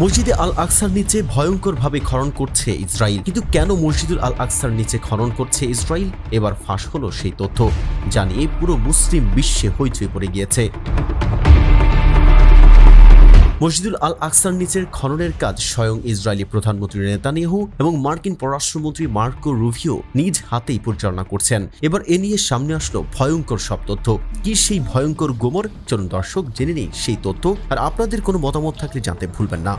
মসজিদে আল আকসার নিচে ভয়ঙ্করভাবে খনন করছে ইসরায়েল কিন্তু কেন মসজিদুল আল আকসার নিচে খনন করছে ইসরায়েল এবার ফাঁস হলো সেই তথ্য। জানিয়ে পুরো মুসলিম বিশ্বে হইচই পড়ে গিয়েছে। মসজিদুল আল আকসার নিচের খননের কাজ স্বয়ং ইসরায়েলি প্রধানমন্ত্রী নেতানিয়াহু এবং মার্কিন পররাষ্ট্রমন্ত্রী মার্কো রুভিও নিজ হাতেই পরিচালনা করছেন। এবার এ নিয়ে সামনে আসলো ভয়ঙ্কর সব তথ্য। কি সেই ভয়ঙ্কর গোমর? চলুন দর্শক জেনে নেই সেই তথ্য। আর আপনাদের কোনো মতামত থাকলে জানতে ভুলবেন না।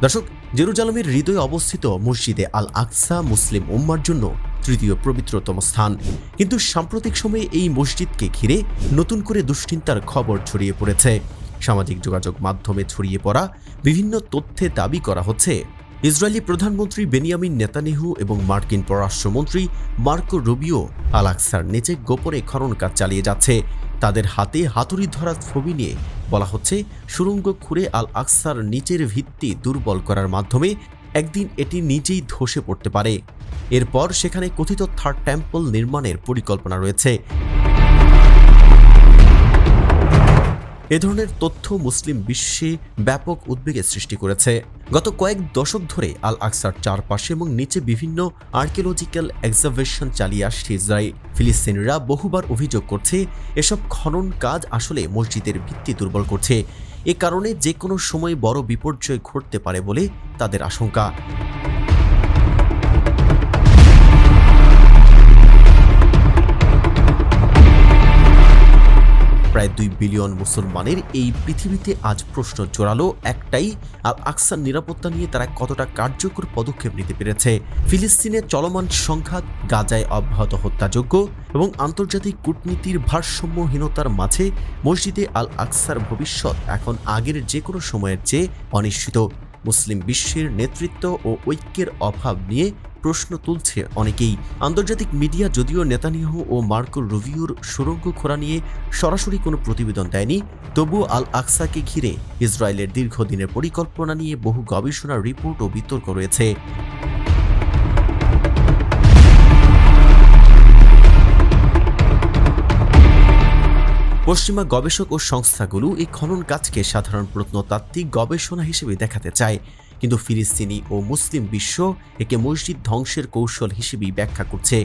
দর্শক জেরুজালেমের হৃদয়ে অবস্থিত মসজিদে আল আকসা মুসলিম উম্মার জন্য তৃতীয় পবিত্রতম স্থান। কিন্তু সাম্প্রতিক সময়ে এই মসজিদকে ঘিরে নতুন করে দুশ্চিন্তার খবর ছড়িয়ে পড়েছে। সামাজিক যোগাযোগ মাধ্যমে ছড়িয়ে পড়া বিভিন্ন তথ্যে দাবি করা হচ্ছে, ইসরায়েলি প্রধানমন্ত্রী বেনিয়ামিন নেতানিহু এবং মার্কিন পররাষ্ট্রমন্ত্রী মার্কো রুবিও আল আকসার নিচে গোপনে খনন কাজ চালিয়ে যাচ্ছে। তাদের হাতে হাতুড়ি ধরা ছবি নিয়ে বলা হচ্ছে, সুরঙ্গ খুঁড়ে আল আকসার নিচের ভিত্তি দুর্বল করার মাধ্যমে একদিন এটি নিজেই ধসে পড়তে পারে। এরপর সেখানে কথিত থার্ড টেম্পল নির্মাণের পরিকল্পনা রয়েছে। এ ধরনের তথ্য মুসলিম বিশ্বে ব্যাপক উদ্বেগের সৃষ্টি করেছে। গত কয়েক দশক ধরে আল আকসার চারপাশে এবং নিচে বিভিন্ন আর্কিওলজিক্যাল এক্সাভেশন চালিয়ে আসছে ইসরায়েল। ফিলিস্তিনিরা বহুবার অভিযোগ করছে, এসব খনন কাজ আসলে মসজিদের ভিত্তি দুর্বল করছে। এ কারণে যে কোনো সময় বড় বিপর্যয় ঘটতে পারে বলে তাদের আশঙ্কা। প্রায় দুই বিলিয়ন মুসলমানের এই পৃথিবীতে আজ প্রশ্ন জোরালো একটাই আল আকসার নিরাপত্তা নিয়ে তারা কতটা কার্যকর পদক্ষেপ নিতে পেরেছে? ফিলিস্তিনের চলমান সংঘাত, গাজায় অব্যাহত হত্যাযোগ্য এবং আন্তর্জাতিক কূটনীতির ভারসাম্যহীনতার মাঝে মসজিদে আল আকসার ভবিষ্যৎ এখন আগের যে কোনো সময়ের চেয়ে অনিশ্চিত। মুসলিম বিশ্বের নেতৃত্ব ও ঐক্যের অভাব নিয়ে প্রশ্ন তুলছে অনেকেই। আন্তর্জাতিক মিডিয়া যদিও নেতানিয়াহু ও মার্কো রুভিওর সুরঙ্গ খোরা নিয়ে সরাসরি কোনো প্রতিবেদন দেয়নি তবু আল আকসাকে ঘিরে ইসরায়েলের দীর্ঘদিনের পরিকল্পনা নিয়ে বহু গবেষণার রিপোর্ট ও বিতর্ক রয়েছে। পশ্চিমা গবেষক ও সংস্থাগুলো এই খনন কাজকে সাধারণ প্রত্নতাত্ত্বিক গবেষণা হিসেবে দেখাতে চায়। কিন্তু ফিলিস্তিনি ও মুসলিম বিশ্ব একে মসজিদ ধ্বংসের কৌশল হিসেবেই ব্যাখ্যা করছে।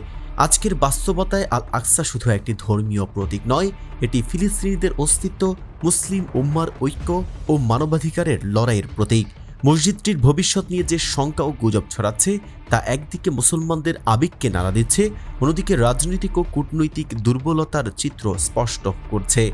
আজকের বাস্তবতায় আল আকসা শুধু একটি ধর্মীয় প্রতীক নয়, এটি ফিলিস্তিনিদের অস্তিত্ব, মুসলিম উম্মার ঐক্য ও মানবাধিকারের লড়াইয়ের প্রতীক। মসজিদটির ভবিষ্যৎ নিয়ে যে শঙ্কা ও গুজব ছড়াচ্ছে, তা একদিকে মুসলমানদের আবেগকে নাড়া দিচ্ছে, অন্যদিকে রাজনৈতিক ও কূটনৈতিক দুর্বলতার চিত্র স্পষ্ট করছে।